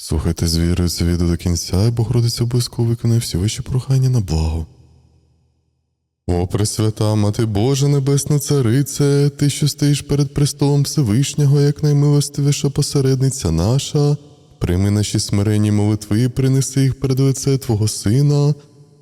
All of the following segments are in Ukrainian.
Слухайте з вірою це відео до кінця, і Богородиця обов'язково виконує всі ваші прохання на благо. О, Пресвята, Мати Божа, Небесна Царице, Ти, що стоїш перед престолом Всевишнього, як наймилостивіша посередниця наша, прийми наші смиренні молитви і принеси їх перед лице Твого Сина.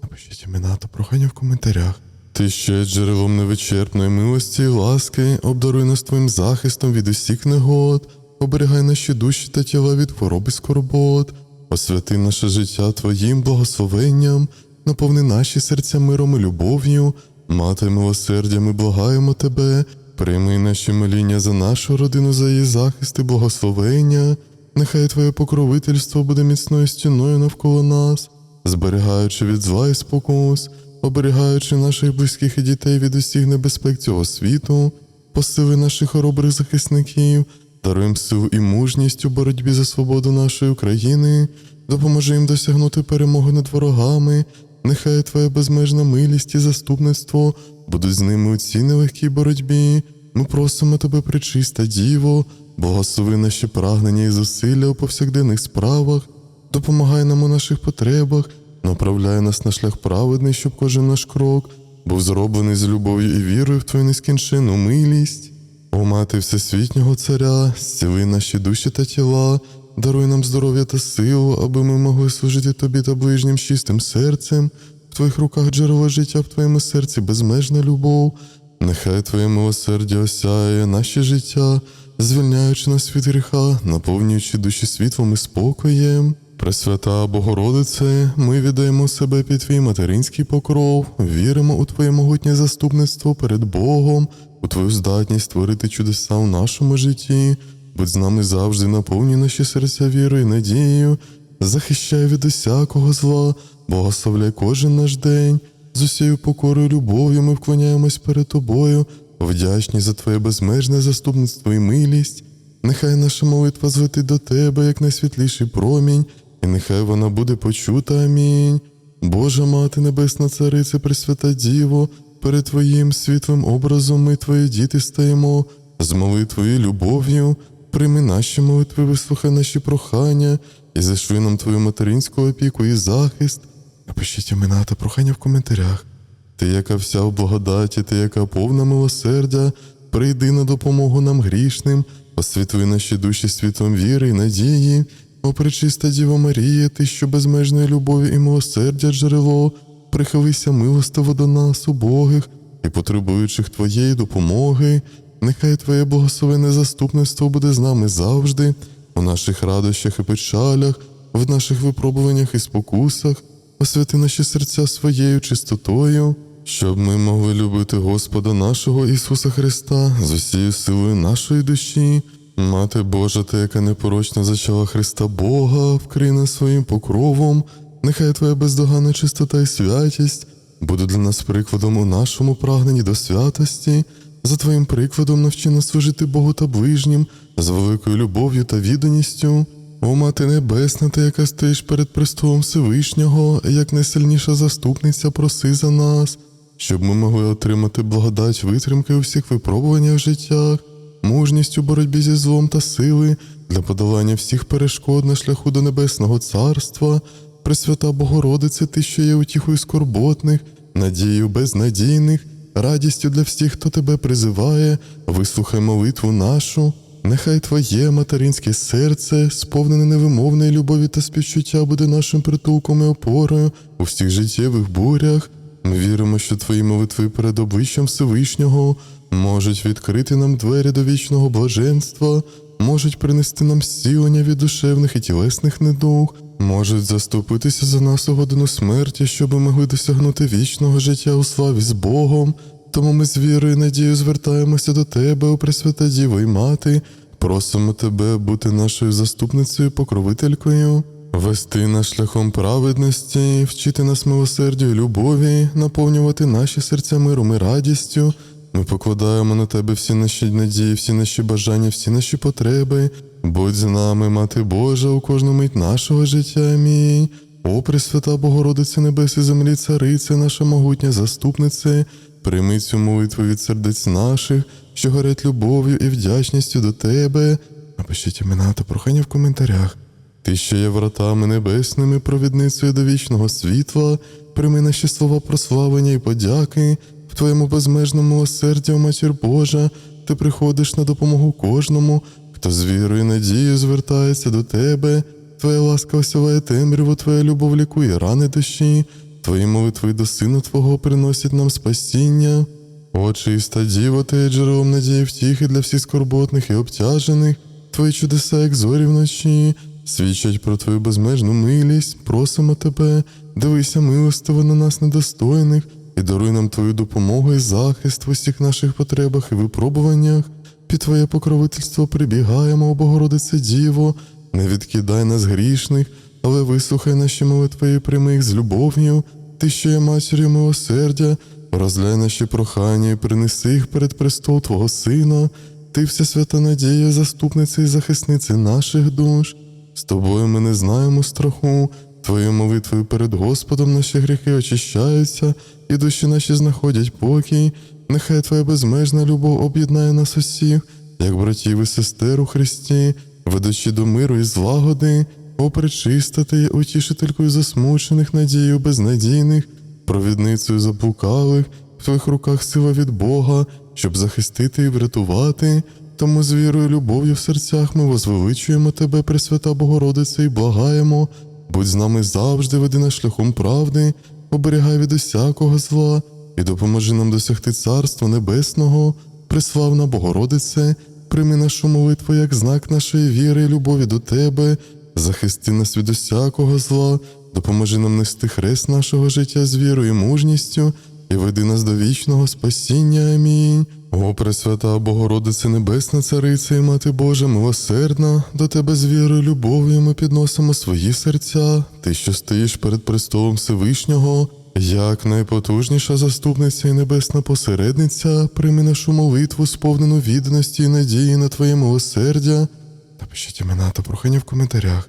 Напишіть імена та прохання в коментарях. Ти ще джерелом невичерпної милості і ласки, обдаруй нас твоїм захистом від усіх негод, оберігай наші душі та тіла від хвороб і скорбот, освяти наше життя Твоїм благословенням, наповни наші серця миром і любов'ю, мати милосердя, ми благаємо Тебе, прийми наші моління за нашу родину, за її захист і благословення, нехай Твоє покровительство буде міцною стіною навколо нас, зберігаючи від зла і спокус, оберігаючи наших близьких і дітей від усіх небезпек цього світу, посили наших хоробрих захисників, даруємо силу і мужність у боротьбі за свободу нашої України, допоможи їм досягнути перемоги над ворогами. Нехай Твоя безмежна милість і заступництво будуть з ними у цій нелегкій боротьбі. Ми просимо Тебе, причиста Діво, благослови наші прагнення і зусилля у повсякденних справах, допомагай нам у наших потребах, направляй нас на шлях праведний, щоб кожен наш крок був зроблений з любов'ю і вірою в Твою нескінченну милість. О мати Всесвітнього Царя, зціли наші душі та тіла, даруй нам здоров'я та силу, аби ми могли служити Тобі та ближнім чистим серцем. В Твоїх руках джерело життя, в Твоєму серці безмежна любов. Нехай Твоє милосердя осяє наші життя, звільняючи нас від гріха, наповнюючи душі світлом і спокоєм. Пресвята Богородице, ми віддаємо себе під твій материнський покров, віримо у Твоє могутнє заступництво перед Богом, у Твою здатність творити чудеса у нашому житті. Будь з нами завжди наповнюй наші серця вірою і надією, захищай від усякого зла, благословляй кожен наш день. З усією покорою любов'ю ми вклоняємось перед Тобою, вдячні за Твоє безмежне заступництво і милість. Нехай наша молитва злетить до Тебе, як найсвітліший промінь, і нехай вона буде почута. Амінь. Божа Мати Небесна Цариця, Пресвята Діво, перед Твоїм світлим образом ми, Твої діти, стаємо, з молитвою любов'ю, прийми наші молитви, вислухай наші прохання і зашли нам Твою материнську опіку і захист. Напишіть імена та прохання в коментарях. Ти, яка вся в благодаті, ти, яка повна милосердя, прийди на допомогу нам грішним, освітли наші душі світлом віри і надії. О, пречиста Діва Марія, ти, що безмежної любові і милосердя джерело, прихилися милостиво до нас, убогих і потребуючих Твоєї допомоги. Нехай Твоє благословене заступництво буде з нами завжди, у наших радощах і печалях, в наших випробуваннях і спокусах, освяти наші серця своєю чистотою, щоб ми могли любити Господа нашого Ісуса Христа з усією силою нашої душі. Мати Божа, та яка непорочно зачала Христа Бога, вкрий нас своїм покровом, нехай Твоя бездоганна чистота і святість буде для нас прикладом у нашому прагненні до святості. За Твоїм прикладом навчи нас служити Богу та ближнім з великою любов'ю та відданістю. О, Мати Небесна, ти, яка стоїш перед престолом Всевишнього, як найсильніша заступниця, проси за нас, щоб ми могли отримати благодать витримки у всіх випробуваннях в життях, мужність у боротьбі зі злом та сили для подолання всіх перешкод на шляху до Небесного Царства, Пресвята Богородице, ти, що є утіхою скорботних, надією безнадійних, радістю для всіх, хто тебе призиває, вислухай молитву нашу. Нехай Твоє материнське серце, сповнене невимовної любові та співчуття, буде нашим притулком і опорою у всіх життєвих бурях. Ми віримо, що Твої молитви перед обличчям Всевишнього можуть відкрити нам двері до вічного блаженства, можуть принести нам зцілення від душевних і тілесних недуг, можуть заступитися за нас у годину смерті, щоб могли досягнути вічного життя у славі з Богом. Тому ми з вірою і надією звертаємося до Тебе, о Пресвята Діво й Мати, просимо Тебе бути нашою заступницею, покровителькою, вести нас шляхом праведності, вчити нас милосердю і любові, наповнювати наші серця миром і радістю. Ми покладаємо на Тебе всі наші надії, всі наші бажання, всі наші потреби. Будь з нами, Мати Божа, у кожну мить нашого життя. Амінь. О, Пресвята Богородице Небес і землі, Царице, наша могутня заступнице, прийми цю молитву від сердець наших, що горять любов'ю і вдячністю до Тебе. Напишіть імена та прохання в коментарях. Ти, що є вратами небесними, провідницею до вічного світла, прийми наші слова прославлення і подяки, Твоєму безмежному милосерді, о Матір Божа, ти приходиш на допомогу кожному, хто з вірою і надією звертається до Тебе. Твоя ласка осяває темряву, Твоя любов лікує рани душі, Твої молитви до Сина Твого приносять нам спасіння. О, чиста діво, ти є джерелом надії втіхи для всіх скорботних і обтяжених, Твої чудеса, як зорі вночі, свідчать про Твою безмежну милість, просимо Тебе, дивися милостиво на нас недостойних, і даруй нам Твою допомогу і захист в усіх наших потребах і випробуваннях. Під Твоє покровительство прибігаємо, Богородице Діво, не відкидай нас грішних, але вислухай наші молитви їх з любов'ю. Ти, що є матір'ю милосердя, розгляй наші прохання і принеси їх перед престол Твого Сина. Ти вся свята надія, заступниця і захисниця наших душ. З тобою ми не знаємо страху. Твоєю молитвою перед Господом наші гріхи очищаються, і душі наші знаходять покій. Нехай Твоя безмежна любов об'єднає нас усіх, як братів і сестер у Христі, ведучи до миру і злагоди, о пречиста ти є утішителькою засмучених надією безнадійних, провідницею заблукалих, в твоїх руках сила від Бога, щоб захистити і врятувати. Тому з вірою любов'ю в серцях ми возвеличуємо тебе, Пресвята Богородице, і благаємо. Будь з нами завжди, веди нас шляхом правди, оберігай від усякого зла і допоможи нам досягти Царства Небесного, Преславна Богородице, прийми нашу молитву як знак нашої віри і любові до Тебе, захисти нас від усякого зла, допоможи нам нести хрест нашого життя з вірою і мужністю, і веди нас до вічного спасіння. Амінь. О, Пресвята Богородице Небесна Цариця і Мати Божа, милосердна, до Тебе з вірою любов'ю ми підносимо свої серця, Ти, що стоїш перед престолом Всевишнього, як найпотужніша заступниця і небесна посередниця, прийми нашу молитву, сповнену відданості і надії на Твоє милосердя. Напишіть імена та прохання в коментарях.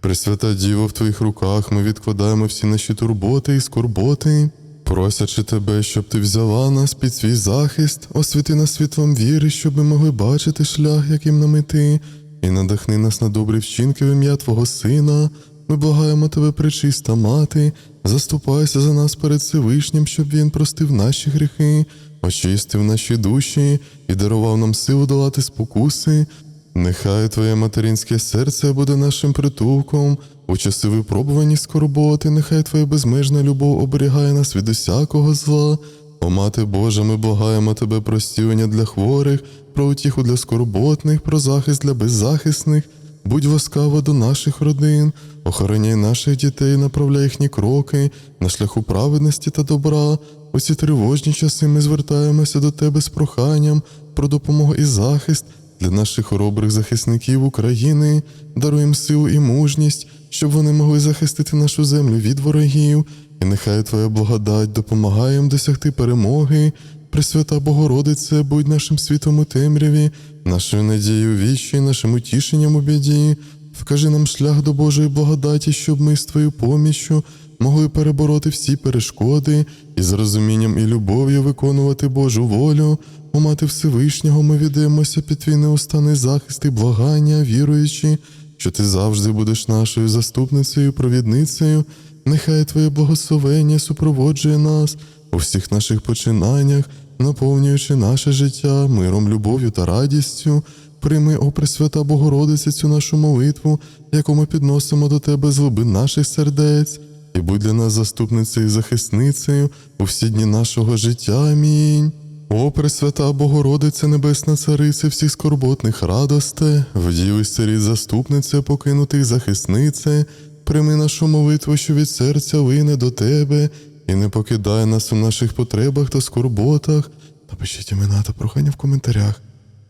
Пресвята Діво, в Твоїх руках ми відкладаємо всі наші турботи і скорботи, просячи Тебе, щоб Ти взяла нас під свій захист, освіти нас світлом віри, щоб ми могли бачити шлях, яким нам іти, і надихни нас на добрі вчинки в ім'я Твого Сина. Ми благаємо Тебе, пречиста мати, заступайся за нас перед Всевишнім, щоб Він простив наші гріхи, очистив наші душі і дарував нам силу долати спокуси. Нехай Твоє материнське серце буде нашим притулком, у часи випробувань скорботи, нехай Твоя безмежна любов оберігає нас від усякого зла. О Мати Божа, ми благаємо Тебе про стілення для хворих, про утіху для скорботних, про захист для беззахисних. Будь ласкава до наших родин, охороняй наших дітей, направляй їхні кроки на шляху праведності та добра. У ці тривожні часи ми звертаємося до Тебе з проханням про допомогу і захист для наших хоробрих захисників України, даруємо силу і мужність, щоб вони могли захистити нашу землю від ворогів, і нехай Твоя благодать допомагає їм досягти перемоги. Пресвята Богородице, будь нашим світом у темряві, нашою надією вічі, нашим утішенням у біді. Вкажи нам шлях до Божої благодаті, щоб ми з Твоєю поміччю могли перебороти всі перешкоди і з розумінням і любов'ю виконувати Божу волю. О Мати Всевишнього, ми віддаємося під твій неустанний захист і благання, віруючи, що ти завжди будеш нашою заступницею, провідницею. Нехай Твоє благословення супроводжує нас у всіх наших починаннях, наповнюючи наше життя миром, любов'ю та радістю. Прийми, о Пресвята Богородиця, цю нашу молитву, яку ми підносимо до Тебе з глибин наших сердець, і будь для нас заступницею і захисницею у всі дні нашого життя. Амінь. О, Пресвята Богородиця, Небесна Цариця всіх скорботних радосте, вдіви сиріт заступниця, покинутих захиснице, прийми нашу молитву, що від серця лине до Тебе, і не покидай нас у наших потребах та скорботах. Напишіть імена та прохання в коментарях.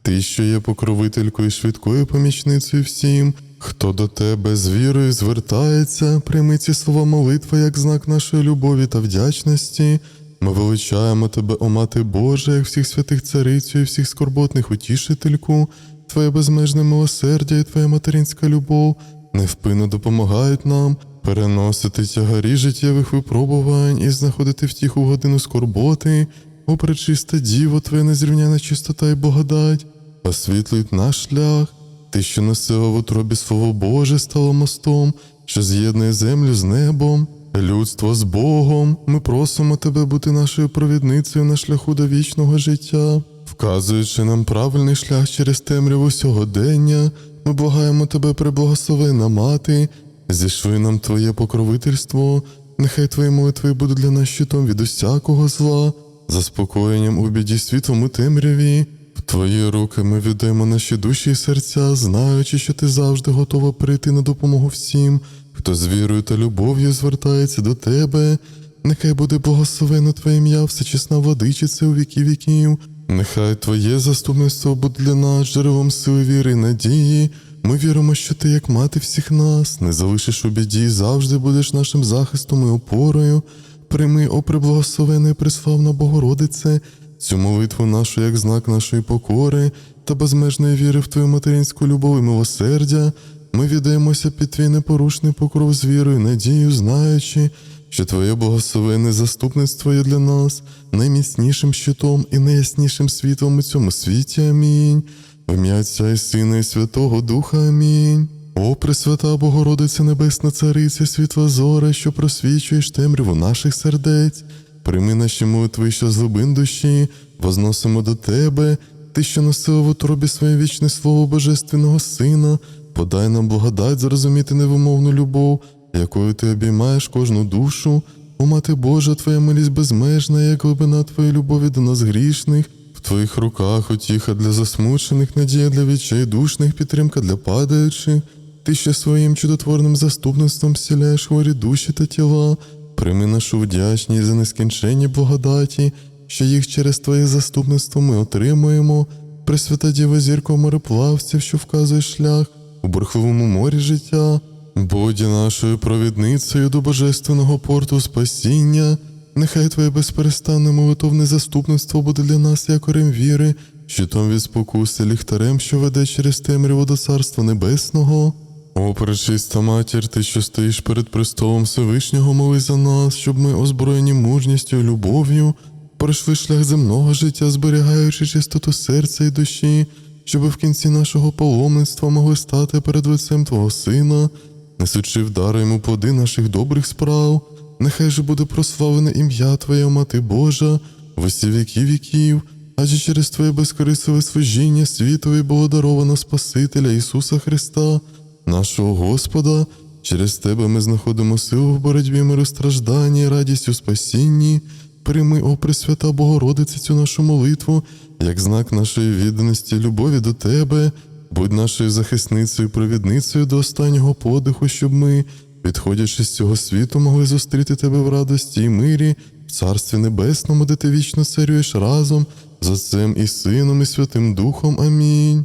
Ти, що є покровителькою швидкою помічницею всім, хто до тебе з вірою звертається, прийми ці слова молитви як знак нашої любові та вдячності. Ми величаємо тебе, о Мати Божа, як всіх святих царицю і всіх скорботних утішительку, Твоє безмежне милосердя і Твоя материнська любов невпинно допомагають нам переносити тягарі життєвих випробувань і знаходити втіху в годину скорботи, о пречиста Діво, Твоя незрівняна чистота і благодать, освітлюють наш шлях. ти, що носила в утробі Слово Боже, стало мостом, що з'єднує землю з небом, людство з Богом. Ми просимо тебе бути нашою провідницею на шляху до вічного життя, вказуючи нам правильний шлях через темряву сьогодення. Ми благаємо тебе, преблагословенна мати, зішли нам Твоє покровительство, нехай Твої молитви будуть для нас щитом від усякого зла, заспокоєнням у біді світлом у темряві. В Твої руки ми віддаємо наші душі і серця, знаючи, що ти завжди готова прийти на допомогу всім, хто з вірою та любов'ю звертається до тебе. Нехай буде благословено Твоє ім'я, всечесна владичице у віки віків. Нехай Твоє заступництво буде для нас джерелом сили віри і надії. Ми віримо, що ти, як мати всіх нас, не залишиш у біді завжди будеш нашим захистом і опорою. Прийми, о преблагословена приславна Богородице, цю молитву нашу як знак нашої покори та безмежної віри в Твою материнську любов і милосердя. Ми віддаємося під твій непорушний покров з вірою, надією, знаючи, що Твоє благословенне заступництво є для нас найміцнішим щитом і найяснішим світлом у цьому світі. Амінь. В ім'я Отця і Сина і Святого Духа. Амінь. О, Пресвята Богородиця Небесна Цариця, світла зоре, що просвічуєш темряву наших сердець, прийми наші молитви, що з глибин душі, возносимо до Тебе, Ти, що носила в утробі своє вічне слово Божественного Сина, подай нам благодать зрозуміти невимовну любов, якою ти обіймаєш кожну душу. О, Мати Божа, Твоя милість безмежна, як глибина Твоєї любові до нас грішних. В Твоїх руках утіха для засмучених, надія для відчайдушних, підтримка для падаючих. Ти ще своїм чудотворним заступництвом зціляєш хворі душі та тіла. Прийми нашу вдячність за нескінченні благодаті, що їх через Твоє заступництво ми отримуємо. Пресвята Діва зірко мореплавців, що вказує шлях у бурхливому морі життя. Будь нашою провідницею до божественного порту спасіння. Нехай Твоє безперестанне молитовне заступництво буде для нас якорем віри, щитом від спокуси, ліхтарем, що веде через темряву до Царства Небесного. О, пречиста матір, ти, що стоїш перед престолом Всевишнього, моли за нас, щоб ми, озброєні мужністю любов'ю, пройшли шлях земного життя, зберігаючи чистоту серця і душі, щоб в кінці нашого паломництва могли стати перед лицем Твого Сина, несучи в дар йому плоди наших добрих справ. Нехай же буде прославлене ім'я Твоє, Мати Божа, в усі віки віків, адже через Твоє безкорисливе служіння світові було даровано Спасителя Ісуса Христа, нашого Господа. Через Тебе ми знаходимо силу в боротьбі миру стражданні, і радість у спасінні. Прийми, о Пресвята Богородице, цю нашу молитву, як знак нашої відданості, любові до Тебе, будь нашою захисницею, провідницею до останнього подиху, щоб ми, відходячи з цього світу, могли зустріти тебе в радості і мирі, в Царстві Небесному, де ти вічно царюєш разом з Отцем і Сином, і Святим Духом. Амінь.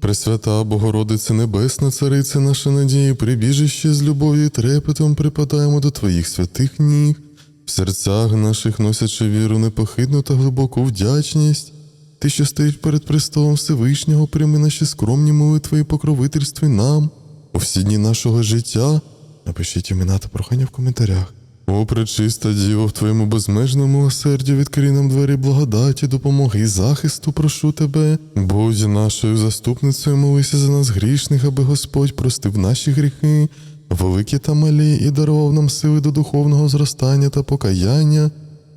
Пресвята Богородице Небесна, Цариця наша надія, прибіжище з любов'ю і трепетом припадаємо до Твоїх святих ніг, в серцях наших носячи віру непохитну та глибоку вдячність. Ти, що стоїш перед престолом Всевишнього, прийми наші скромні молитви і покровительстві нам у всі дні нашого життя. Напишіть імена та прохання в коментарях. О, пречиста Діво, в Твоєму безмежному милосерді відкрий нам двері благодаті, допомоги і захисту, прошу Тебе. Будь нашою заступницею, молися за нас грішних, аби Господь простив наші гріхи, великі та малі, і дарував нам сили до духовного зростання та покаяння.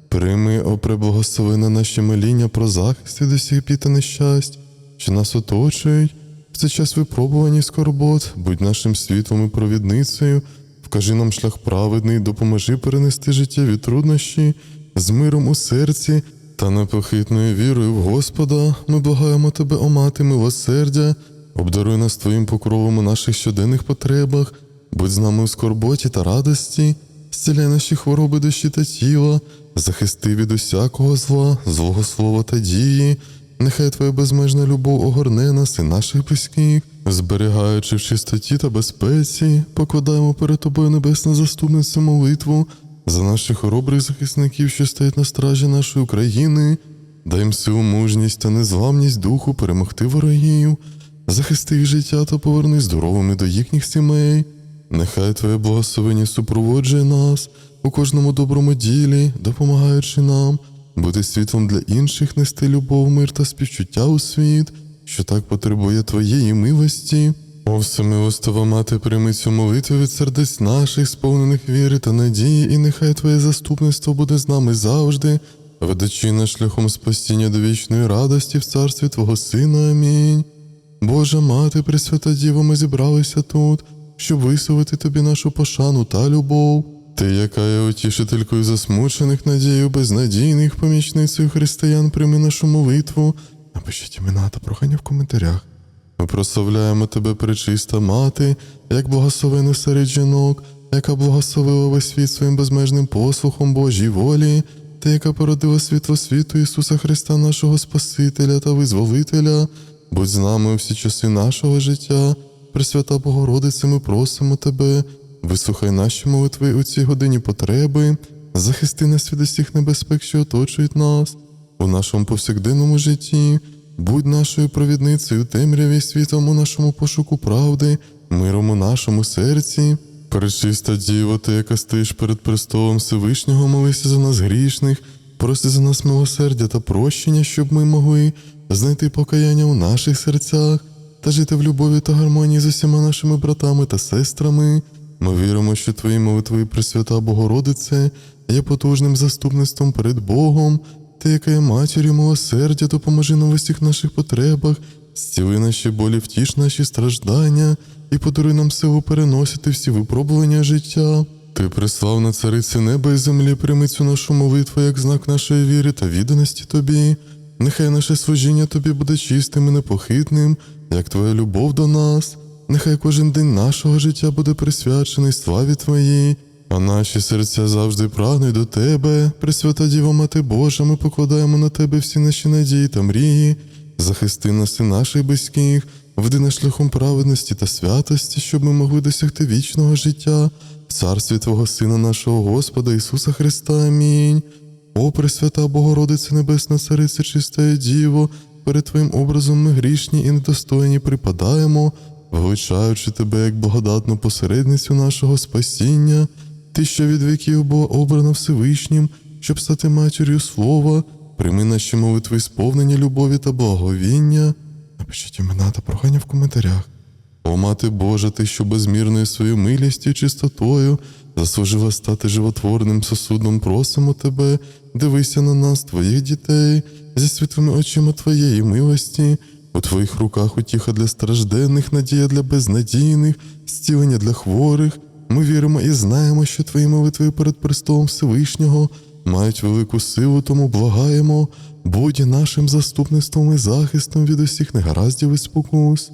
Прийми, о преблагословена наші моління про захист від усіх бід та нещасть, що нас оточують. В цей час випробувань і скорбот, будь нашим світлом і провідницею, вкажи нам шлях праведний, допоможи перенести життєві труднощі з миром у серці та непохитною вірою в Господа. Ми благаємо тебе, о мати милосердя, обдаруй нас твоїм покровом у наших щоденних потребах, будь з нами у скорботі та радості, зціляй наші хвороби душі та тіла, захисти від усякого зла, злого слова та дії. Нехай Твоя безмежна любов огорне нас і наших близьких, зберігаючи в чистоті та безпеці, покладаємо перед тобою небесну заступницю молитву за наших хоробрих захисників, що стоять на стражі нашої України. Дай їм силу, мужність та незламність духу перемогти ворогів, захисти їх життя та поверни здоровими до їхніх сімей. Нехай Твоє благословення супроводжує нас у кожному доброму ділі, допомагаючи нам бути світлом для інших, нести любов, мир та співчуття у світ, що так потребує Твоєї милості. О всемилостива мати, прийми цю молитву від сердець наших, сповнених віри та надії, і нехай Твоє заступництво буде з нами завжди, ведучи нас шляхом спасіння до вічної радості в царстві Твого Сина. Амінь. Божа мати, Пресвята Діво, ми зібралися тут, щоб висловити тобі нашу пошану та любов. Ти, яка є утішителькою засмучених надією, безнадійних помічницею християн, прийми нашу молитву. Напишіть імена та прохання в коментарях. Ми прославляємо тебе, пречиста мати, як благословену серед жінок, яка благословила весь світ своїм безмежним послухом Божій волі, та яка породила світло світу Ісуса Христа, нашого Спасителя та Визволителя. Будь з нами у всі часи нашого життя. Пресвята Богородице, ми просимо тебе, вислухай наші молитви у цій годині потреби, захисти нас від усіх небезпек, що оточують нас у нашому повсякденному житті. Будь нашою провідницею темряві світом у нашому пошуку правди, миром у нашому серці. Пречиста Діво, ти, яка стоїш перед престолом Всевишнього, молися за нас грішних, проси за нас милосердя та прощення, щоб ми могли знайти покаяння у наших серцях та жити в любові та гармонії з усіма нашими братами та сестрами. Ми віримо, що твої молитви, Пресвята Богородице, є потужним заступництвом перед Богом, ти, яка є матір'ю милосердя, допоможи нам в усіх наших потребах, зціли наші болі, втіш наші страждання і подаруй нам силу переносити всі випробування життя. Ти приславна цариця неба і землі, прийми цю нашу молитву як знак нашої віри та відданості тобі. Нехай наше служіння тобі буде чистим і непохитним, як твоя любов до нас. Нехай кожен день нашого життя буде присвячений славі Твоїй, а наші серця завжди прагнуть до Тебе. Пресвята Діва Мати Божа, ми покладаємо на Тебе всі наші надії та мрії. Захисти нас і наших близьких, веди нас шляхом праведності та святості, щоб ми могли досягти вічного життя в царстві Твого Сина, нашого Господа Ісуса Христа. Амінь. О, Пресвята Богородице Небесна Цариця, чистая Діво, перед Твоїм образом ми грішні і недостойні припадаємо, величаючи Тебе як благодатну посередницю нашого спасіння, Ти, що від віків була обрана Всевишнім, щоб стати матір'ю Слова, прийми наші молитви сповнені любові та благовіння. Напишіть імена та прохання в коментарях. О, мати Божа, ти, що безмірною своєю милістю і чистотою заслужила стати животворним сосудом, просимо тебе, дивися на нас, твоїх дітей, зі світлими очима твоєї милості. У твоїх руках утіха для стражденних, надія для безнадійних, зцілення для хворих. Ми віримо і знаємо, що твої молитви перед престолом Всевишнього мають велику силу, тому благаємо, будь нашим заступництвом і захистом від усіх негараздів і спокус.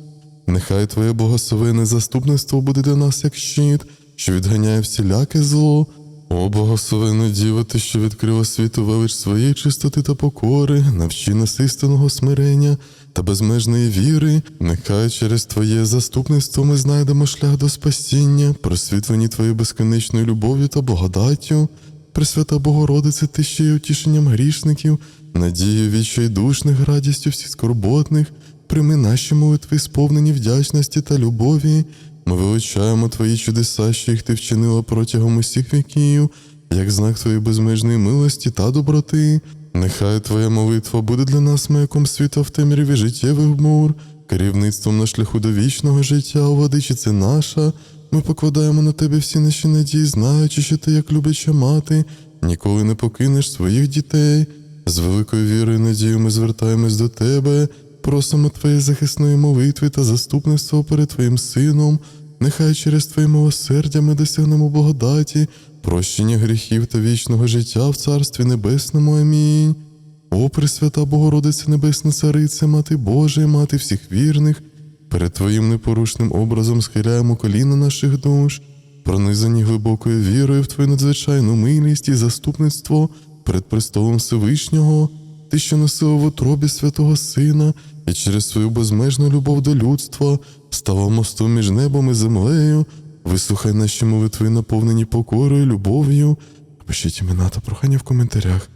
Нехай Твоє благословене заступництво буде для нас як щит, що відганяє всіляке зло. О, благословена Діва, ти, що відкрила світу велич своєї чистоти та покори, навчи нас істинного смирення та безмежної віри. Нехай через Твоє заступництво ми знайдемо шлях до спасіння, просвітлені Твоєю безконечною любов'ю та благодаттю. Пресвята Богородице, ти ще й утішенням грішників, надією відчайдушних, радістю всіх скорботних, прийми наші молитви, сповнені вдячності та любові. Ми величаємо Твої чудеса, що їх ти вчинила протягом усіх віків, як знак Твоєї безмежної милості та доброти. Нехай Твоя молитва буде для нас маяком світла в темряві життєвих бур, керівництвом на шляху до вічного життя, о, владичице наша. Ми покладаємо на тебе всі наші надії, знаючи, що ти, як любляча мати, ніколи не покинеш своїх дітей. З великою вірою і надією ми звертаємось до тебе, просимо Твоєї захисної молитви та заступництва перед Твоїм Сином. Нехай через Твоє милосердя ми досягнемо благодаті, прощення гріхів та вічного життя в Царстві Небесному. Амінь. О, Пресвята Богородице Небесна Царице, Мати Божа Мати всіх вірних, перед Твоїм непорушним образом схиляємо коліна наших душ, пронизані глибокою вірою в Твою надзвичайну милість і заступництво перед престолом Всевишнього, Ти, що носила в утробі святого Сина, і через свою безмежну любов до людства стала мостом між небом і землею. Вислухай наші молитви, наповнені покорою, любов'ю. Пишіть імена та прохання в коментарях.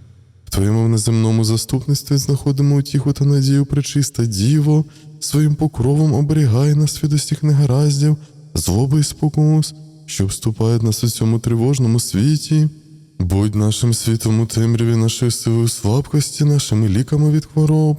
В Твоєму неземному заступництві знаходимо утіху та надію пречиста Діво, своїм покровом оберігай нас від усіх негараздів, злоби і спокус, що вступають нас у цьому тривожному світі. Будь нашим світом у темряві нашої сили слабкості, нашими ліками від хвороб.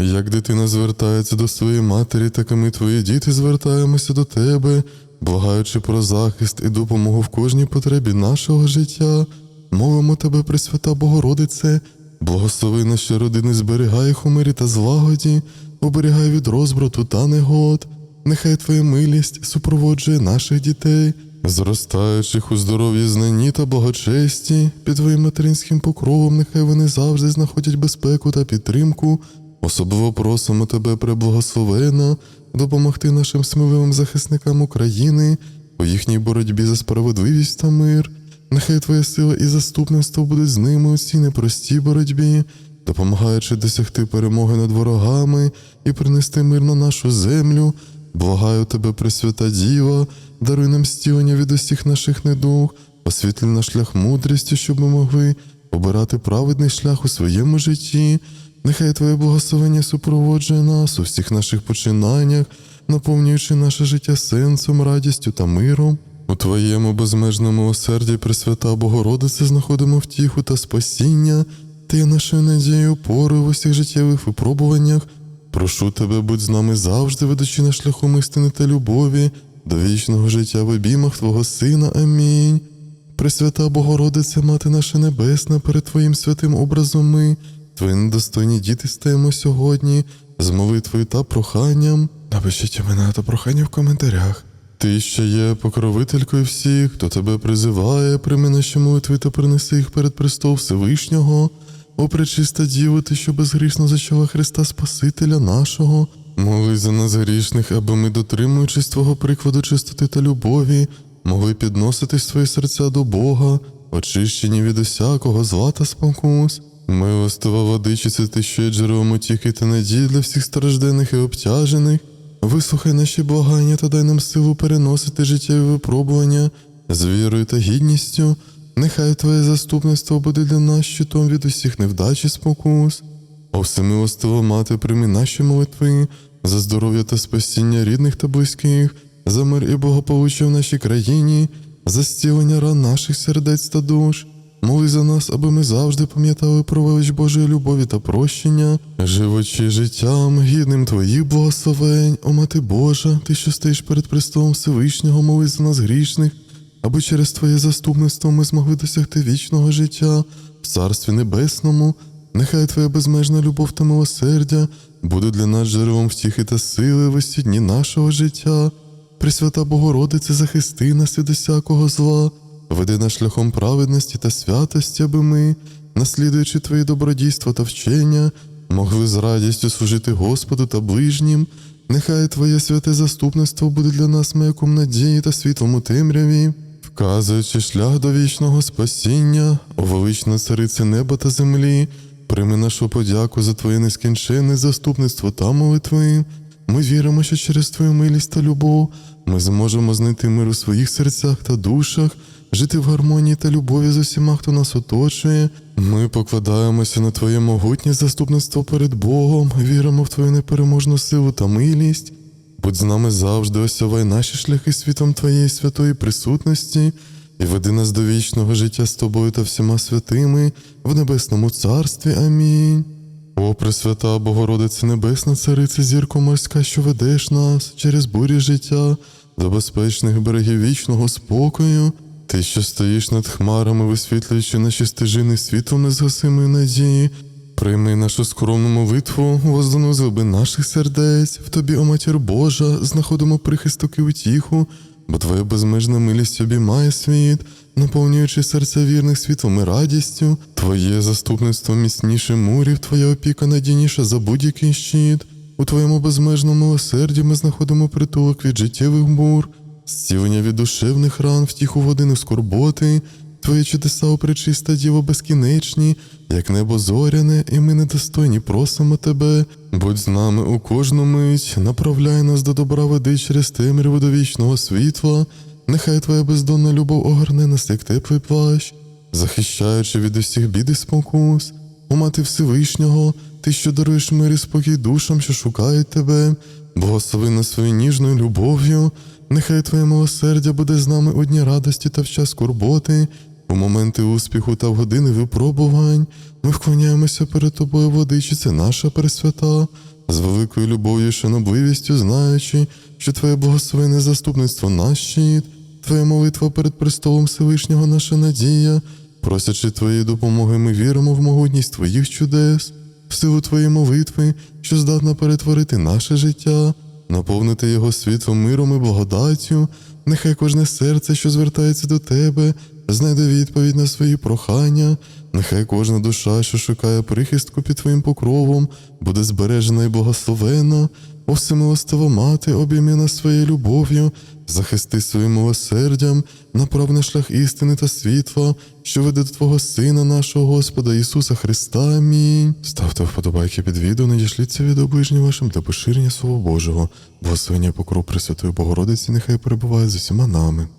Як дитина звертається до своєї матері, так і ми, твої діти, звертаємося до тебе, благаючи про захист і допомогу в кожній потребі нашого життя. Мовимо тебе, Пресвята Богородице, благослови наші родини, зберігай їх у мирі та злагоді, оберігай від розбрату та негод. Нехай Твоя милість супроводжує наших дітей, зростаючих у здоров'ї, знанні та благочесті, під Твоїм материнським покровом, нехай вони завжди знаходять безпеку та підтримку. Особливо просимо Тебе, преблагословена, допомогти нашим сміливим захисникам України у їхній боротьбі за справедливість та мир. Нехай Твоя сила і заступництво будуть з ними у цій непростій боротьбі, допомагаючи досягти перемоги над ворогами і принести мир на нашу землю. Благаю тебе, Пресвята Діва, даруй нам стілення від усіх наших недуг, освітлі наш шлях мудрістю, щоб ми могли обирати праведний шлях у своєму житті. Нехай Твоє благословення супроводжує нас у всіх наших починаннях, наповнюючи наше життя сенсом, радістю та миром. У Твоєму безмежному осерді, Пресвята Богородице, знаходимо втіху та спасіння, Ти є нашою надією, опорою в усіх життєвих випробуваннях. Прошу тебе, будь з нами завжди, ведучи на шляхом істини та любові, до вічного життя в обіймах Твого Сина. Амінь. Пресвята Богородице, Мати наша Небесна, перед Твоїм святим образом ми, Твої недостойні діти стаємо сьогодні, з молитвою та проханням. Напишіть імена та прохання в коментарях. Ти ще є покровителькою всіх, хто тебе призиває, прийми наші молитви та принеси їх перед престол Всевишнього. О, пречиста Діво, ти, що безгрішно зачала Христа Спасителя нашого. Молись за нас грішних, аби ми, дотримуючись Твого прикладу чистоти та любові, могли підносити свої серця до Бога, очищені від усякого зла та спокус. Милостива владичице, ти що є джерелом утіхи та надії для всіх страждених і обтяжених. Вислухай наші благання та дай нам силу переносити життєві випробування з вірою та гідністю. Нехай Твоє заступництво буде для нас щитом від усіх невдач і спокус. О всемилостива мати, прийми наші молитви за здоров'я та спасіння рідних та близьких, за мир і благополуччя в нашій країні, за зцілення ран наших сердець та душ. Моли за нас, аби ми завжди пам'ятали про велич Божої любові та прощення, живучи життям, гідним Твоїх благословень, о Мати Божа, Ти, що стоїш перед престолом Всевишнього, моли за нас грішних, аби через Твоє заступництво ми змогли досягти вічного життя в Царстві Небесному. Нехай Твоя безмежна любов та милосердя буде для нас джерелом втіхи та сили в усі дні нашого життя. Пресвята Богородице, захисти нас від усякого зла, веди нас шляхом праведності та святості, аби ми, наслідуючи Твої добродійства та вчення, могли з радістю служити Господу та ближнім. Нехай Твоє святе заступництво буде для нас маяком надії та світлом у темряві, вказуючи шлях до вічного спасіння, о велична царице неба та землі. Прийми нашу подяку за Твоє нескінченне заступництво та молитви. Ми віримо, що через Твою милість та любов ми зможемо знайти мир у своїх серцях та душах, жити в гармонії та любові з усіма, хто нас оточує. Ми покладаємося на Твоє могутнє заступництво перед Богом, віримо в Твою непереможну силу та милість. Будь з нами завжди, осявай наші шляхи світом Твоєї святої присутності і веди нас до вічного життя з тобою та всіма святими в небесному царстві. Амінь. О, Пресвята Богородице Небесна, Царице, зірко морська, що ведеш нас через бурі життя до безпечних берегів вічного спокою. Ти, що стоїш над хмарами, висвітлюючи наші стежини світлом незгасимої надії, прийми нашу скромну молитву, воздану з глибин наших сердець, в тобі, о матір Божа, знаходимо прихисток і утіху, бо Твоя безмежна милість обіймає світ, наповнюючи серця вірних світлом і радістю, Твоє заступництво міцніше мурів, Твоя опіка надійніша за будь-який щит. У Твоєму безмежному милосерді ми знаходимо притулок від життєвих бур, зцілення від душевних ран, втіху годину скорботи, Твої чудеса, о пречиста Діво, безкінечні, як небо зоряне, і ми недостойні просимо Тебе. Будь з нами у кожну мить, направляй нас до добра веди через темряву до вічного світла. Нехай Твоя бездонна любов огорне нас, як теплий плащ, захищаючи від усіх бід і спокус. О мати Всевишнього, Ти, що даруєш мир і спокій душам, що шукають Тебе, благослови нас своєю ніжною любов'ю. Нехай Твоє милосердя буде з нами у дні радості та в час скорботи. У моменти успіху та в години випробувань ми вклоняємося перед тобою, владичице наша Пресвята, з великою любов'ю і шанобливістю, знаючи, що Твоє благословенне заступництво наш щит, Твоя молитва перед престолом Всевишнього наша надія, просячи Твоєї допомоги, ми віримо в могутність Твоїх чудес, в силу Твоєї молитви, що здатна перетворити наше життя, наповнити його світлом, миром і благодаттю. Нехай кожне серце, що звертається до Тебе, знайде відповідь на свої прохання. Нехай кожна душа, що шукає прихистку під Твоїм покровом, буде збережена і благословена. О всемилостива мати, обійми нас своєю любов'ю, захисти своїм милосердям, направ на шлях істини та світла, що веде до Твого Сина, нашого Господа Ісуса Христа. Амінь. Ставте вподобайки під відео, надішліться відео ближнім вашим для поширення Слова Божого. Благословення покров Пресвятої Богородиці, нехай перебуває з усіма нами.